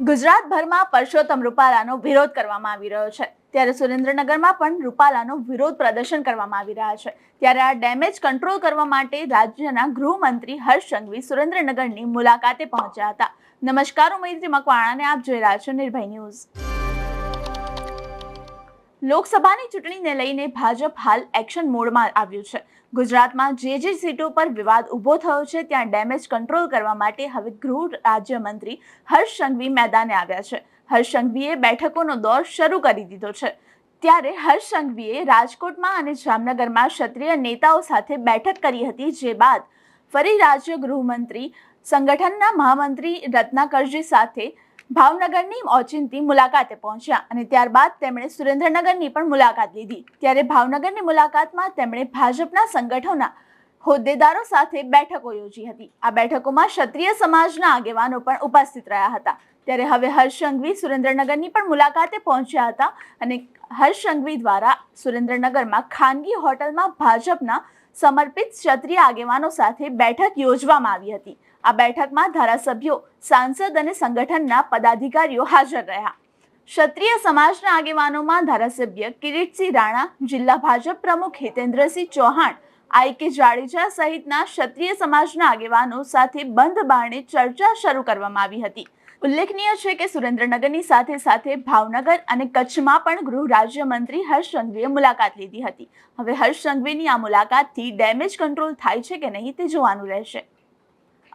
ગુજરાતભરમાં પરસોત્તમ રૂપાલાનો વિરોધ કરવામાં આવી રહ્યો છે. ત્યારે સુરેન્દ્રનગરમાં પણ રૂપાલાનો વિરોધ પ્રદર્શન કરવામાં આવી રહ્યા છે. ત્યારે આ ડેમેજ કંટ્રોલ કરવા માટે રાજ્યના ગૃહમંત્રી હર્ષ સંઘવી સુરેન્દ્રનગરની મુલાકાતે પહોંચ્યા હતા. નમસ્કાર હું મૈત્રી મકવાણાને આપ જોઈ રહ્યા છો નિર્ભય ન્યૂઝ. લોકસભાની ચૂંટણીને લઈને ભાજપ હાલ એક્શન મોડમાં આવ્યું છે. ગુજરાતમાં જે જે સીટો પર વિવાદ ઊભો થયો છે, ત્યાં ડેમેજ કંટ્રોલ કરવા માટે હવે ગૃહ રાજ્યમંત્રી હર્ષ સંઘવી મેદાને આવ્યા છે. હર્ષ સંઘવીએ બેઠકોનો દોર શરૂ કરી દીધો છે. ત્યારે હર્ષ સંઘવીએ રાજકોટમાં અને જામનગરમાં ક્ષત્રિય નેતાઓ સાથે બેઠક કરી હતી, જે બાદ ફરી રાજ્ય ગૃહમંત્રી, સંગઠનના મહામંત્રી રત્નાકરજી સાથે ભાવનગરની ઓચિંતી મુલાકાતે પહોંચ્યા અને ત્યારબાદ તેમણે સુરેન્દ્રનગરની પણ મુલાકાત લીધી. ત્યારે ભાવનગરની મુલાકાતમાં તેમણે ભાજપના સંગઠનોના હોદ્દેદારો સાથે બેઠકો યોજી હતી. આ બેઠકોમાં ક્ષત્રિય સમાજના આગેવાનો પણ ઉપસ્થિત રહ્યા હતા. ત્યારે હવે હર્ષ સંઘવી સુરેન્દ્રનગરની પણ મુલાકાતે પહોંચ્યા હતા અને હર્ષ સંઘવી દ્વારા સુરેન્દ્રનગરમાં ખાનગી હોટલમાં ભાજપના સમર્પિત ક્ષત્રિય આગેવાનો સાથે બેઠક યોજવામાં આવી હતી. આ બેઠકમાં ધારાસભ્યો, સાંસદ અને સંગઠનના પદાધિકારીઓ હાજર રહ્યા. ક્ષત્રિય સમાજના આગેવાનોમાં ધારાસભ્ય કિરીટસિંહ રાણા, જિલ્લા ભાજપ પ્રમુખ હિતેન્દ્રસિંહ ચૌહાણ, આઈ કે જાડેજા સહિતના ક્ષત્રિય સમાજના આગેવાનો સાથે બંધ બારણે ચર્ચા શરૂ કરવામાં આવી હતી. ઉલ્લેખનીય છે કે સુરેન્દ્રનગરની સાથે સાથે ભાવનગર અને કચ્છમાં પણ ગૃહ રાજ્યમંત્રી હર્ષ સંઘવીએ મુલાકાત લીધી હતી. હવે હર્ષ સંઘવીની આ મુલાકાતથી ડેમેજ કંટ્રોલ થાય છે કે નહીં તે જોવાનું રહેશે.